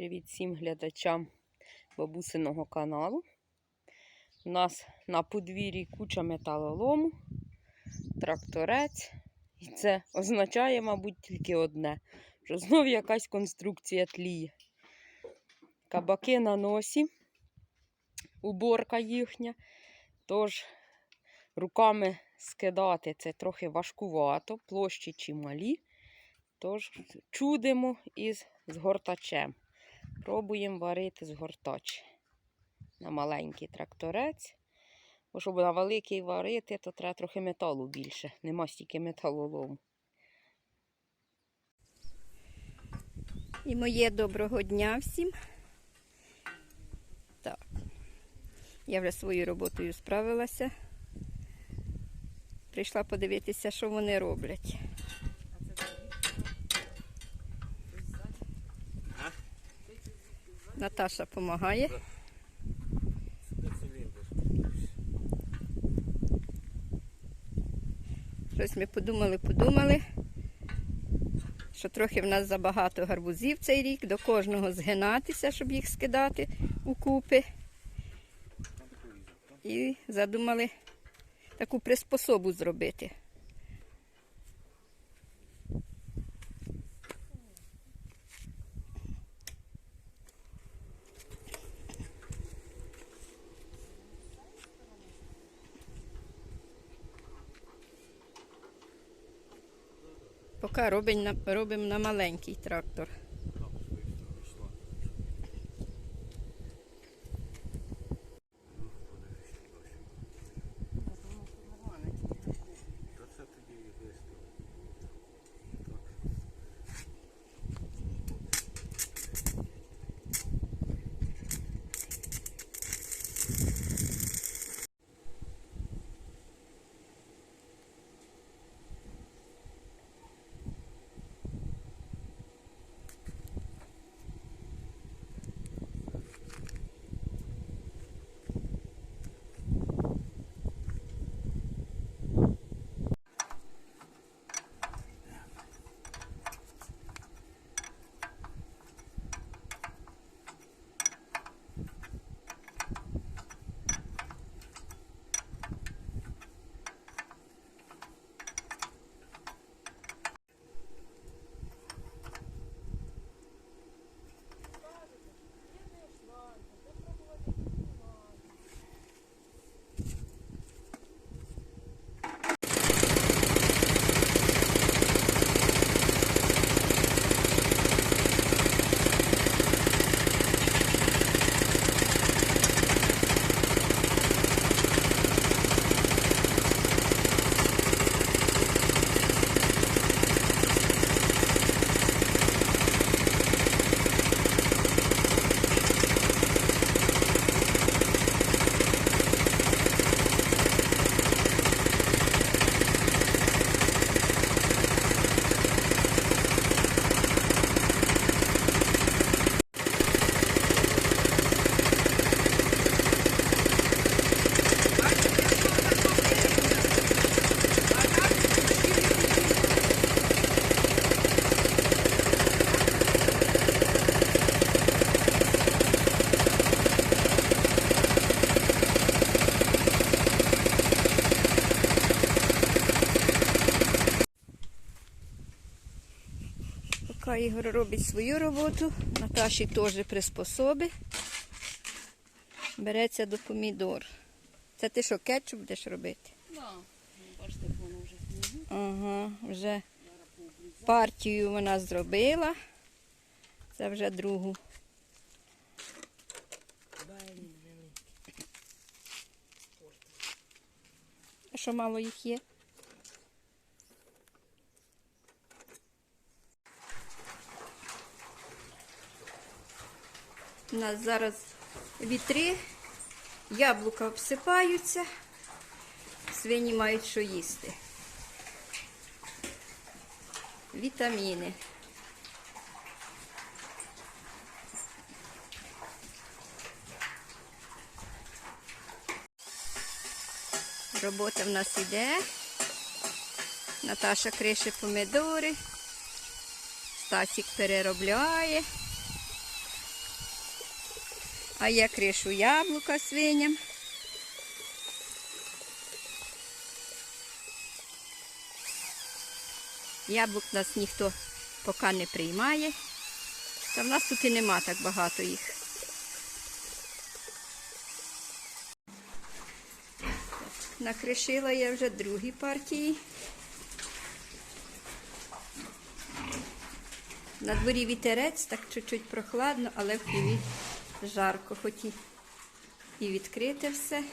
Привіт всім глядачам бабусиного каналу. У нас на подвір'ї куча металолому, тракторець. І це означає, мабуть, тільки одне, що знов якась конструкція тліє. Кабаки на носі, уборка їхня. Тож руками скидати це трохи важкувато, площі чималі. Тож чудимо із згортачем. Пробуємо варити згортач на маленький тракторець. Бо щоб на великий варити, то треба трохи металу більше. Нема стільки металолому. І моє доброго дня всім. Так. Я вже своєю роботою справилася. Прийшла подивитися, що вони роблять. Наташа допомагає. Щось ми подумали, подумали, що трохи в нас забагато гарбузів цей рік, до кожного згинатися, щоб їх скидати у купи. І задумали таку приспособу зробити. Поки робимо на, маленький трактор. Ігор робить свою роботу, Наташі теж приспособи. Береться до помідор. Це ти що, кетчуп будеш робити? Да. Бачите, воно вже Ага, вже партію вона зробила. Це вже другу. А що мало їх є? У нас зараз вітри, яблука обсипаються, свині мають що їсти. Вітаміни. Робота в нас іде. Наташа крише помідори. Стасік переробляє. А я кришу яблука свиням. Яблук нас ніхто поки не приймає. Та в нас тут і нема так багато їх. Накришила я вже другі партії. На дворі вітерець, так чуть-чуть прохладно, але в хліві жарко, хоч і, відкрите все.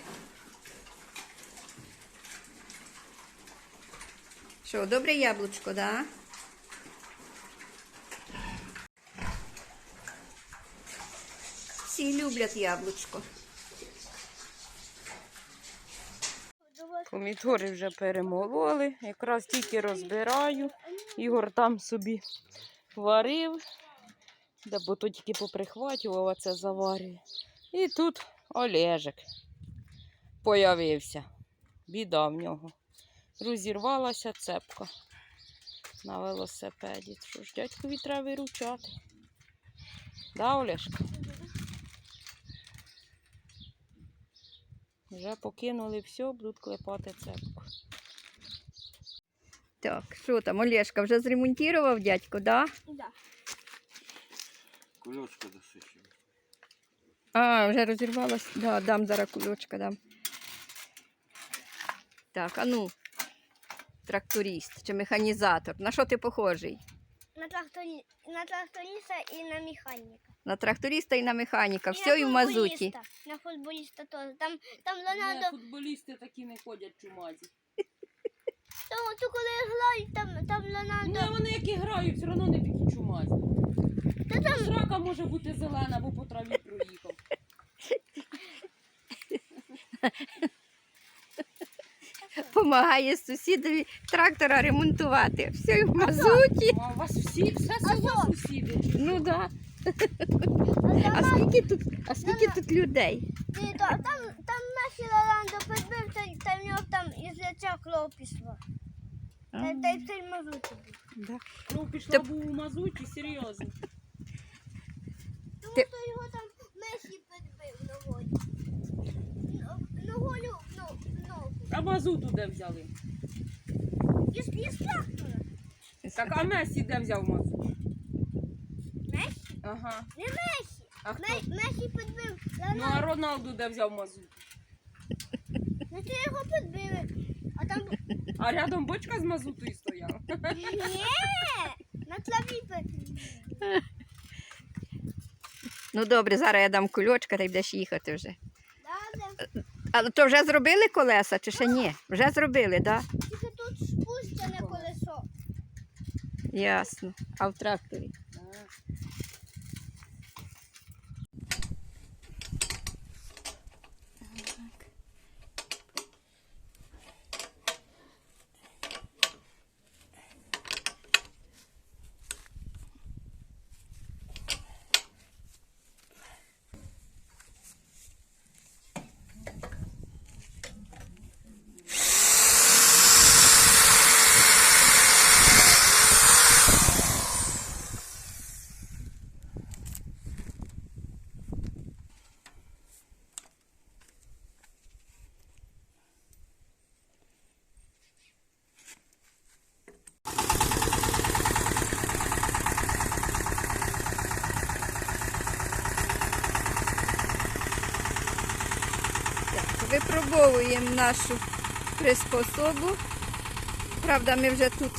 Що, добре яблучко, да? Всі люблять яблучко. Помідори вже перемололи, якраз тільки розбираю. Ігор там собі варив, де бо то тільки поприхватював, а це заварює. І тут Олежик появився. Біда в нього. Розірвалася цепка на велосипеді. Що ж, дядькові треба виручати. Да, Олешка? Вже покинули все, будуть клепати цепку. Так, що там, Олешка, вже зремонтував дядько, да? Да. Кульочка досичила. А, вже розірвалась. Да, дам зараз кульочка дам. Так, а ну, тракторист чи механізатор. На що ти похожий? На, тракторі... на тракториста і на механіка. На тракториста і на механіка. І Все і в мазуті. На футболіста теж. Там, там Леонардо, футболісти такі не ходять чумазі. там, то коли грають, там, там Ну, Леонардо. вони як і грають, все одно не такі чумазі. Та там, Срака може бути зелена, бо по траві проїхав. Помагає сусідові трактора ремонтувати. Все в мазуті. А у вас всі, все село сусіди. Ну да. а скільки тут, а скільки тут людей? там, там наші Леонардо підбив, та, та в нього там із лиця кров пішла. Та, та й цей мазут був. Да. Ну, пішла був у мазуті, серйозно. Ти- що його там Месі підбив ногою. Ногою, ну, ногу. А мазуту де взяли? Із, із трактора. Так, а Месі де взяв мазут? Месі? Ага. Не Месі. А хто? Ме- Месі підбив Ну, а. Роналду де взяв мазут? Ну це його підбили. А там А рядом бочка з мазутою стояла. ні, на траві підбили. Ну добре, зараз я дам кульочка та й будеш їхати вже. Да, да. Але то вже зробили колеса чи ще ні? Вже зробили, так? Тільки тут спущене колесо. Ясно. А в тракторі? Так, випробовуємо нашу приспособу. Правда, ми вже тут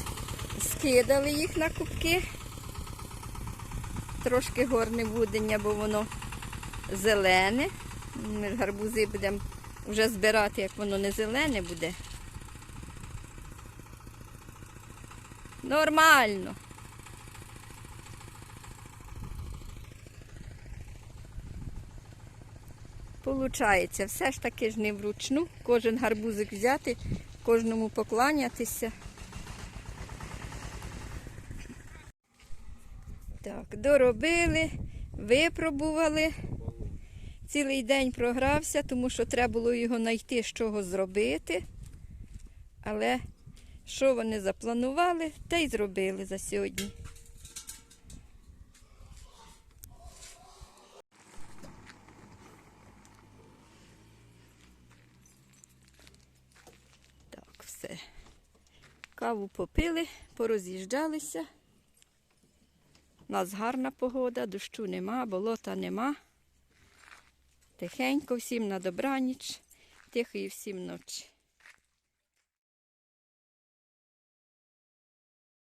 скидали їх на кубки. Трошки горне будення, бо воно зелене. Ми гарбузи будемо вже збирати, як воно не зелене буде. Нормально. Получається, все ж таки ж не вручну. Кожен гарбузик взяти, кожному покланятися. Так, доробили, випробували. Цілий день програвся, тому що треба було його знайти, з чого зробити. Але що вони запланували, те й зробили за сьогодні. Каву попили, пороз'їжджалися. У нас гарна погода, дощу нема, болота нема. Тихенько всім на добраніч, тихої всім ночі.